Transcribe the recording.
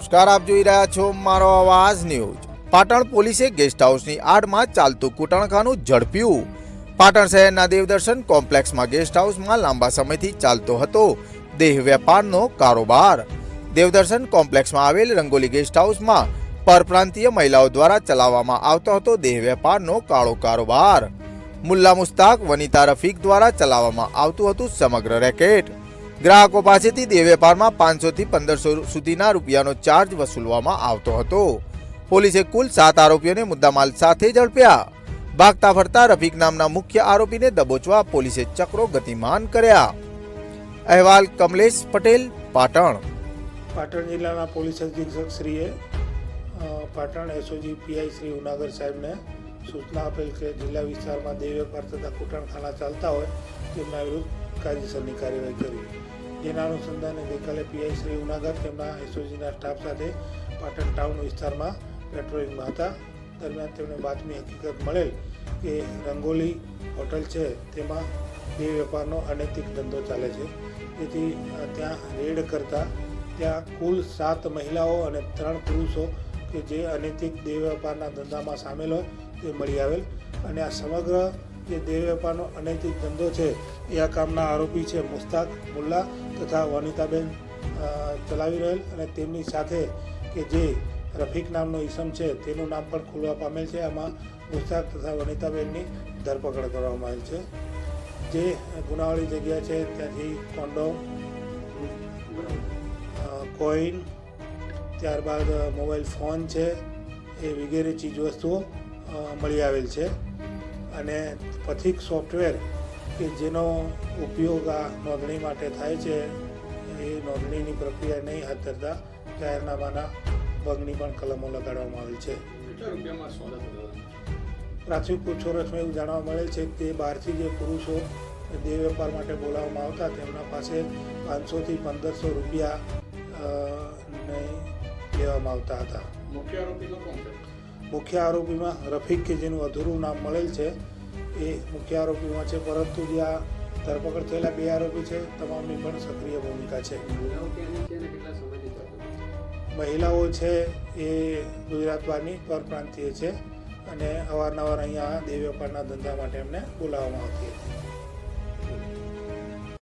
નમસ્કાર, આપ જોઈ રહ્યા છો મારો અવાજ ન્યૂઝ. પાટણ પોલીસે ગેસ્ટ હાઉસની આડમાં ચાલતું કૂટણખાનું ઝડપ્યું. પાટણ શહેરના દેવદર્શન કોમ્પ્લેક્સમાં ગેસ્ટ હાઉસમાં લાંબા સમયથી ચાલતો હતો દેહ વેપારનો કારોબાર. દેવદર્શન કોમ્પ્લેક્સમાં આવેલ રંગોલી ગેસ્ટ હાઉસમાં પરપ્રાંતીય મહિલાઓ દ્વારા ચલાવવામાં આવતો હતો દેહ વેપારનો કાળો કારોબાર. મુલ્લા મુસ્તાક, વનિતા રફીક દ્વારા ચલાવવામાં આવતું હતું સમગ્ર રેકેટ. ગ્રાહકો પાસેથી દેહ વેપારમાં પાંચસોથી પંદરસો સુધીના રૂપિયાનો ચાર્જ વસૂલવામાં આવતો હતો. પોલીસે કુલ સાત આરોપીઓને મુદ્દામાલ સાથે ઝડપ્યા. ભાગતા ફરતા રફીક નામના મુખ્ય આરોપીને દબોચવા પોલીસે ચક્રો ગતિમાન કર્યા. અહેવાલ કમલેશ પટેલ, પાટણ. પાટણ જિલ્લાના પોલીસ અધિક્ષક શ્રીએ પાટણ એસઓજી પીઆઈ શ્રી ઉનાગર સાહેબને સૂચના આપેલ કે જિલ્લા વિસ્તારમાં દેહ વેપાર તથા કૂટણખાના ચાલતા હોય તેમના વિરુદ્ધ કાયદેસરની કાર્યવાહી કરી. જેના અનુસંધાને ગઈકાલે પીઆઈ શ્રી ઉનાગર તેમના એસઓજીના સ્ટાફ સાથે પાટણ ટાઉન વિસ્તારમાં પેટ્રોલિંગમાં હતા. દરમિયાન તેમને બાતમી હકીકત મળેલ કે રંગોલી હોટલ છે, તેમાં દેહ વેપારનો અનૈતિક ધંધો ચાલે છે. તેથી ત્યાં રેડ કરતા ત્યાં કુલ સાત મહિલાઓ અને ત્રણ પુરુષો કે જે અનૈતિક દેહ વેપારના ધંધામાં સામેલ હોય તે મળી આવેલ. અને આ સમગ્ર જે દેહ વેપારનો અનૈતિક ધંધો છે, એ આ કામના આરોપી છે મુસ્તાક મુલ્લા તથા વનિતાબેન ચલાવી રહેલ અને તેમની સાથે કે જે રફીક નામનો ઈસમ છે તેનું નામ પણ ખુલવા પામેલ છે. આમાં મુસ્તાક તથા વનિતાબેનની ધરપકડ કરવામાં આવેલ છે. જે ગુનાવાળી જગ્યા છે, ત્યાંથી કોન્ડોમ કોઈન, ત્યારબાદ મોબાઈલ ફોન છે, એ વગેરે ચીજવસ્તુઓ વસ્તુઓ મળી આવેલ છે. અને પથિક સોફ્ટવેર કે જેનો ઉપયોગ આ નોંધણી માટે થાય છે એ નોંધણીની પ્રક્રિયા નહીં હાથ ધરતા જાહેરનામાના ભંગની પણ કલમો લગાડવામાં આવી છે. પ્રાથમિક પૂછપરછમાં એવું જાણવા મળે છે કે બહારથી જે પુરુષો દેહ વેપાર માટે બોલાવવામાં આવતા તેમના પાસે પાંચસોથી પંદરસો રૂપિયા લેવામાં આવતા હતા. મુખ્ય આરોપીમાં કોણ મુખ્ય આરોપીમાં રફીક કે જેનું અધૂરું નામ મળેલ છે એ મુખ્ય આરોપીમાં છે. પરંતુ જે આ ધરપકડ થયેલા બે આરોપી છે તમામની પણ સક્રિય ભૂમિકા છે. મહિલાઓ છે એ ગુજરાત બહારની પરપ્રાંતીય છે અને અવારનવાર અહીંયા દેવ વેપારના ધંધા માટે એમને બોલાવવામાં આવતી હતી.